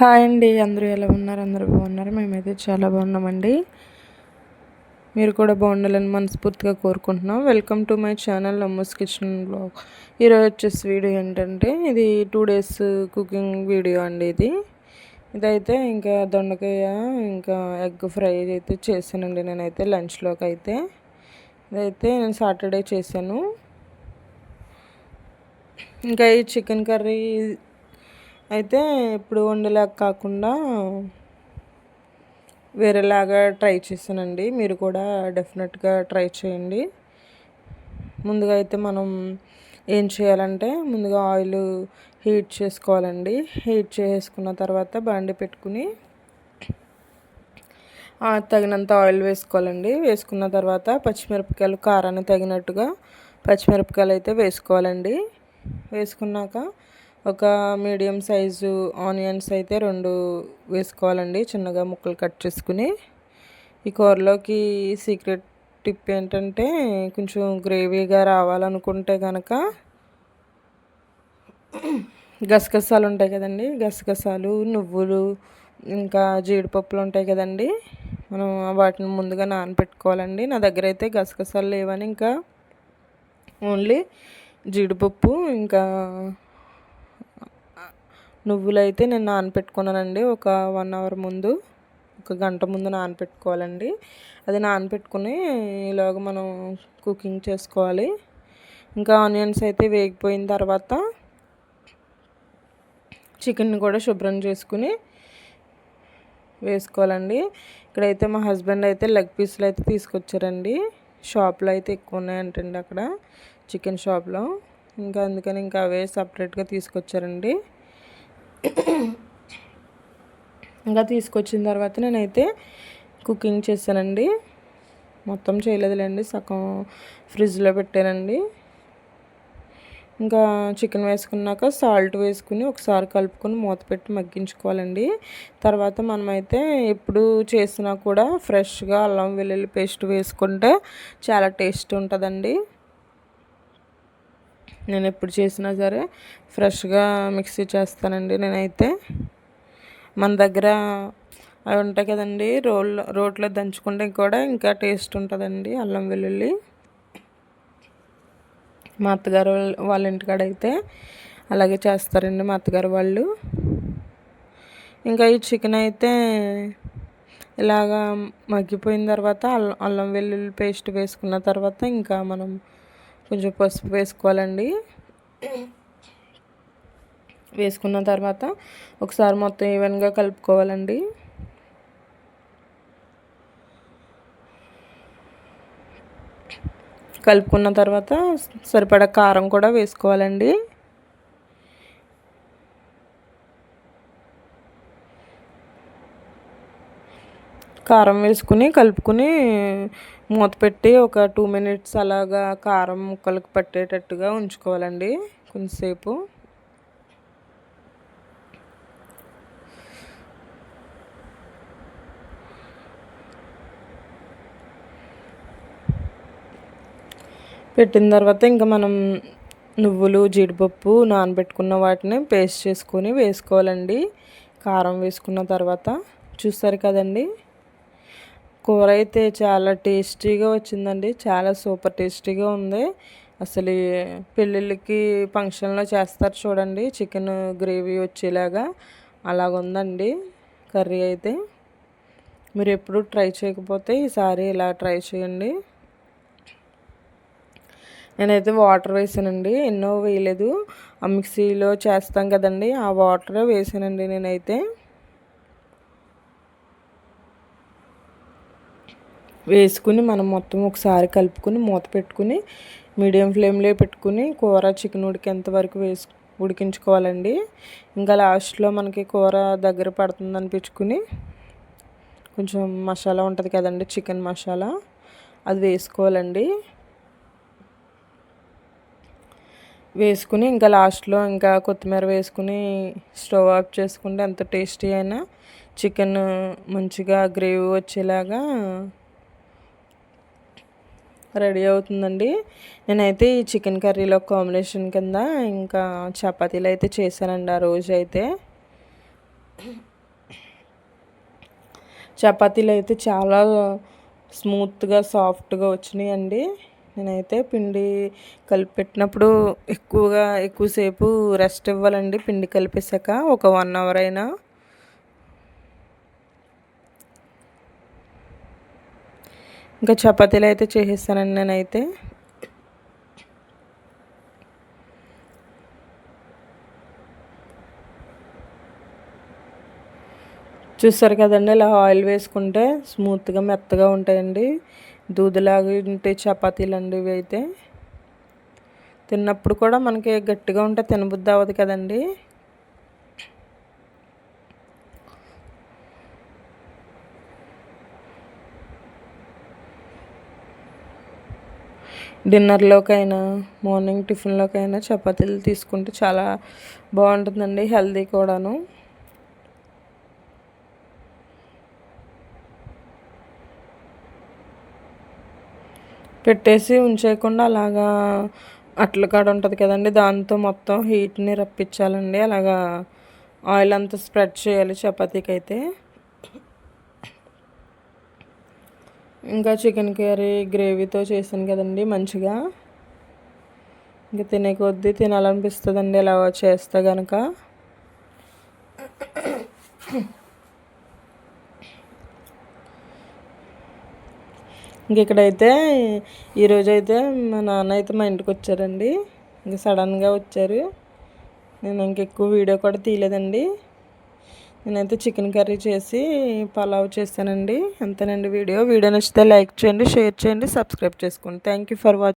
Hi అండి అందరూ ఎలా ఉన్నారు? అందరూ బాగున్నారు? మేమైతే చాలా బాగున్నామండి. మీరు కూడా బాగుండాలని మనస్ఫూర్తిగా కోరుకుంటున్నాం. వెల్కమ్ టు మై ఛానల్ నమ్మస్ కిచెన్ బ్లాగ్ ఈరోజు వచ్చేసి వీడియో ఏంటంటే ఇది టూ డేస్ కుకింగ్ వీడియో అండి ఇది. ఇదైతే ఇంకా దొండకాయ ఇంకా ఎగ్ ఫ్రై అయితే చేశానండి నేనైతే లంచ్లోకి అయితే. ఇదైతే నేను సాటర్డే చేశాను. ఇంకా ఈ చికెన్ కర్రీ అయితే ఇప్పుడు వండేలాగా కాకుండా వేరేలాగా ట్రై చేశానండి. మీరు కూడా డెఫినెట్గా ట్రై చేయండి. ముందుగా అయితే మనం ఏం చేయాలంటే ముందుగా ఆయిల్ హీట్ చేసుకోవాలండి. హీట్ చేసుకున్న తర్వాత బండి పెట్టుకుని తగినంత ఆయిల్ వేసుకోవాలండి. వేసుకున్న తర్వాత పచ్చిమిరపకాయలు కారాన్ని తగినట్టుగా పచ్చిమిరపకాయలు అయితే వేసుకోవాలండి. వేసుకున్నాక ఒక మీడియం సైజు ఆనియన్స్ అయితే రెండు వేసుకోవాలండి. చిన్నగా ముక్కలు కట్ చేసుకుని. ఈ కూరలోకి సీక్రెట్ టిప్ ఏంటంటే కొంచెం గ్రేవీగా రావాలనుకుంటే కనుక గసగసాలు ఉంటాయి కదండి. గసగసాలు నువ్వులు ఇంకా జీడిపప్పులు ఉంటాయి కదండి. మనం వాటిని ముందుగా నానబెట్టుకోవాలండి నా దగ్గర అయితే గసగసాలు లేవని ఇంకా ఓన్లీ జీడిపప్పు ఇంకా నువ్వులు అయితే నేను నానపెట్టుకున్నానండి ఒక వన్ అవర్ ముందు ఒక గంట ముందు నానపెట్టుకోవాలండి. అది నానపెట్టుకుని ఇలాగ మనం కుకింగ్ చేసుకోవాలి. ఇంకా ఆనియన్స్ అయితే వేగిపోయిన తర్వాత చికెన్ కూడా శుభ్రం చేసుకుని వేసుకోవాలండి. ఇక్కడైతే మా హస్బెండ్ అయితే లెగ్ పీసులు అయితే తీసుకొచ్చారండి. షాప్లో అయితే ఎక్కువ ఉన్నాయంటండి అక్కడ చికెన్ షాప్లో. ఇంకా అందుకని ఇంకా అవే సపరేట్గా తీసుకొచ్చారండి. ఇంకా తీసుకొచ్చిన తర్వాత నేనైతే కుకింగ్ చేశానండి. మొత్తం చేయలేదులేండి సగం ఫ్రిడ్జ్లో పెట్టానండి. ఇంకా చికెన్ వేసుకున్నాక సాల్ట్ వేసుకుని ఒకసారి కలుపుకొని మూత పెట్టి మగ్గించుకోవాలండి. తర్వాత మనమైతే ఎప్పుడు చేసినా కూడా ఫ్రెష్గా అల్లం వెల్లుల్లి పేస్ట్ వేసుకుంటే చాలా టేస్ట్ ఉంటుందండి. నేను ఎప్పుడు చేసినా సరే ఫ్రెష్గా మిక్సీ చేస్తానండి నేనైతే. మన దగ్గర అవి ఉంటాయి కదండి రోడ్లో రోట్లో దంచుకుంటే కూడా ఇంకా టేస్ట్ ఉంటుందండి అల్లం వెల్లుల్లి. మా అత్తగారు వాళ్ళ ఇంటికాడ అయితే అలాగే చేస్తారండి మా అత్తగారు వాళ్ళు. ఇంకా ఈ చికెన్ అయితే ఇలాగా మగ్గిపోయిన తర్వాత అల్లం అల్లం వెల్లుల్లి పేస్ట్ వేసుకున్న తర్వాత ఇంకా మనం కొంచెం పసుపు వేసుకోవాలండి. వేసుకున్న తర్వాత ఒకసారి మొత్తం ఈవెన్గా కలుపుకోవాలండి. కలుపుకున్న తర్వాత సరిపడా కారం కూడా వేసుకోవాలండి. కారం వేసుకుని కలుపుకుని మూత పెట్టి ఒక టూ మినిట్స్ అలాగా కారం ముక్కలకు పట్టేటట్టుగా ఉంచుకోవాలండి కొంచెంసేపు పెట్టిన తర్వాత ఇంకా మనం నువ్వులు జీడిపప్పు నానబెట్టుకున్న వాటిని పేస్ట్ చేసుకొని వేసుకోవాలండి. కారం వేసుకున్న తర్వాత చూస్తారు కదండి. కూర అయితే చాలా టేస్టీగా వచ్చిందండి. చాలా సూపర్ టేస్టీగా ఉంది. అసలు పెళ్ళిళ్ళకి ఫంక్షన్లో చేస్తారు చూడండి. చికెన్ గ్రేవీ వచ్చేలాగా అలాగుందండి కర్రీ అయితే. మీరు ఎప్పుడు ట్రై చేయకపోతే ఈసారి ఇలా ట్రై చేయండి. నేనైతే వాటర్ వేసానండి. ఎన్నో వేయలేదు. ఆ మిక్సీలో చేస్తాం కదండి. ఆ వాటర్ వేసానండి నేనైతే. వేసుకుని మనం మొత్తం ఒకసారి కలుపుకొని మూత పెట్టుకుని మీడియం ఫ్లేమ్లో పెట్టుకుని కూర చికెన్ ఉడికేంతవరకు వేసు ఉడికించుకోవాలండి. ఇంకా లాస్ట్లో మనకి కూర దగ్గర పడుతుంది అనిపించుకుని కొంచెం మసాలా ఉంటుంది కదండి చికెన్ మసాలా. అది వేసుకోవాలండి. వేసుకుని ఇంకా లాస్ట్లో ఇంకా కొత్తిమీర వేసుకుని స్టవ్ ఆఫ్ చేసుకుంటే ఎంత టేస్టీ అయినా చికెన్ మంచిగా గ్రేవీ వచ్చేలాగా రెడీ అవుతుందండి. నేనైతే ఈ చికెన్ కర్రీలో కాంబినేషన్ కింద ఇంకా చపాతీలు అయితే చేశానండి ఆ రోజు అయితే. చపాతీలు అయితే చాలా స్మూత్గా సాఫ్ట్గా వచ్చినాయి అండి నేనైతే పిండి కలిపి పెట్టినప్పుడు ఎక్కువగా ఎక్కువసేపు రెస్ట్ ఇవ్వాలండి. పిండి కలిపేశాక ఒక వన్ అవర్ అయినా ఇంకా చపాతీలు అయితే చేసేస్తానండి నేనైతే. చూస్తారు కదండి ఇలా ఆయిల్ వేసుకుంటే స్మూత్గా మెత్తగా ఉంటాయండి. దూదిలాగా ఉంటాయి చపాతీలు అండి ఇవి అయితే. తిన్నప్పుడు కూడా మనకి గట్టిగా ఉంటే తినబుద్ధి అవ్వదు కదండి. డిన్నర్లోకైనా మార్నింగ్ టిఫిన్లోకైనా చపాతీలు తీసుకుంటే చాలా బాగుంటుందండి హెల్దీ కూడాను. పెట్టేసి ఉంచేయకుండా అలాగా అట్ల కాడ ఉంటుంది కదండి దాంతో మొత్తం హీట్ని రప్పించాలండి. అలాగా ఆయిల్ అంతా స్ప్రెడ్ చేయాలి చపాతీకి అయితే ఇంకా చికెన్ కర్రీ గ్రేవీతో చేశాను కదండి మంచిగా. ఇంకా తినే కొద్దీ తినాలనిపిస్తుందండి ఇలా చేస్తే కనుక ఇంక ఇక్కడైతే ఈరోజు అయితే మా నాన్న అయితే మా ఇంటికి వచ్చారండి. ఇంక సడన్గా వచ్చారు. నేను ఇంకెక్కువ వీడియో కూడా తీయలేదండి. నేనైతే చికెన్ కర్రీ చేసి పలావ్ చేశానండి. అంతేనండి వీడియో. వీడియో నచ్చితే లైక్ చేయండి షేర్ చేయండి సబ్స్క్రైబ్ చేసుకోండి. Thank you for watching